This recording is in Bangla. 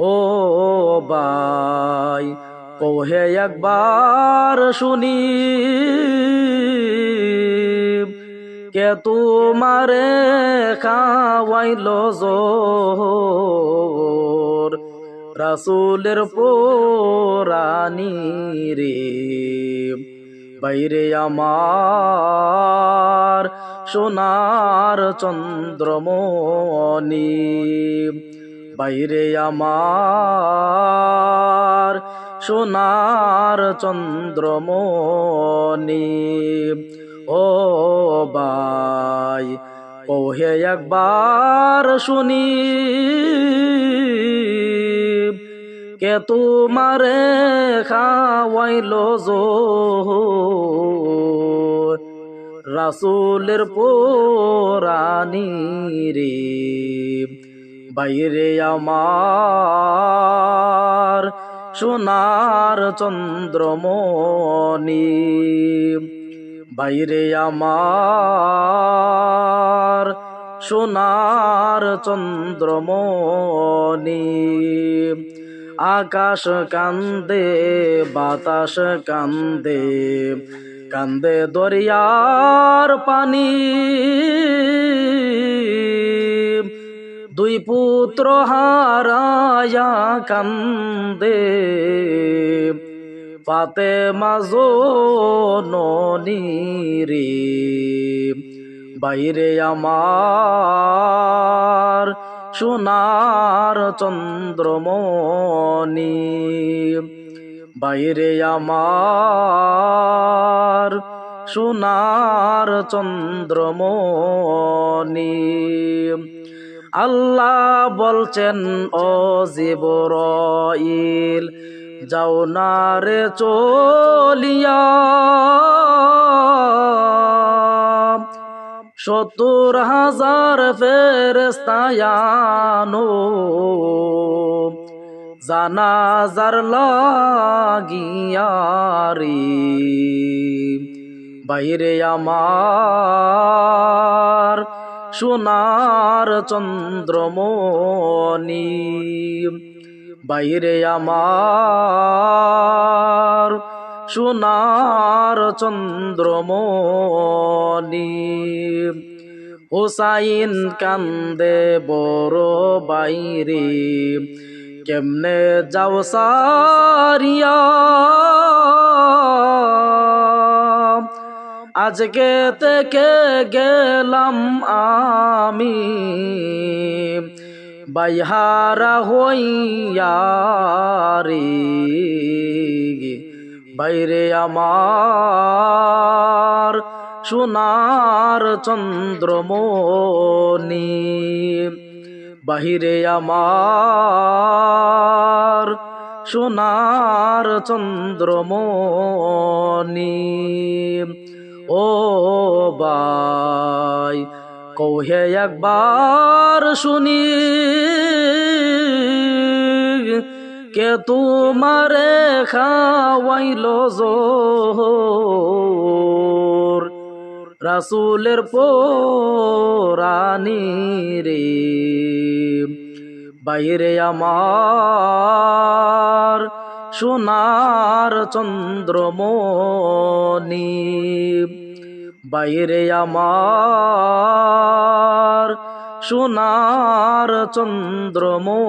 ও বাই কোহে একবার শুনি। কে তোমারে খাওয়াইল জোর রাসুলের পোরানি রে বাইরে আমার সোনার চন্দ্রমণি। বাইরে আমার সোনার চন্দ্রমণি। ও বাই ওহে একবার শুনি। কে তোমারে খাওয়াইল রাসুলের পোরানি রে। বাইরে আমার সোনার চন্দ্রমণি, বাইরে আমার সোনার চন্দ্রমণি। আকাশ কান্দে, বাতাস কান্দে কান্দে দরিয়ার পানি। দুই পুত্র হারায়া কান্দে। পাতে মাজো ননি রে বাইরে আমার সোনার চন্দ্রমণি, বাইরে আমার সোনার চন্দ্রমণি। আল্লাহ বলছেন, ও জিবরইল, যাও না রে চলিয়া। সত্তর হাজার ফেরেস্তায়ানো জানাজার লাগিয়ারি বাইরে আমার সোনার চন্দ্রমণি বাইরে আমার সোনার চন্দ্রমণি। হুসাইন কান্দে বড় বাইরে কেমনে যাও সারিয়া? আজকে থেকে গেলাম আমি। বাইহারা হইয়া রে, বাইরে আমার সোনার চন্দ্রমণি। বাহিরে আমার সোনার চন্দ্রমণি। ও বাই কৌহে একবার শুনি কে তোমারে খাওয়াইল জোর রাসুলের পোরানি রে বাইরে আমার সোনার চন্দ্রমণি বাইরে আমার সোনার চন্দ্রমণি।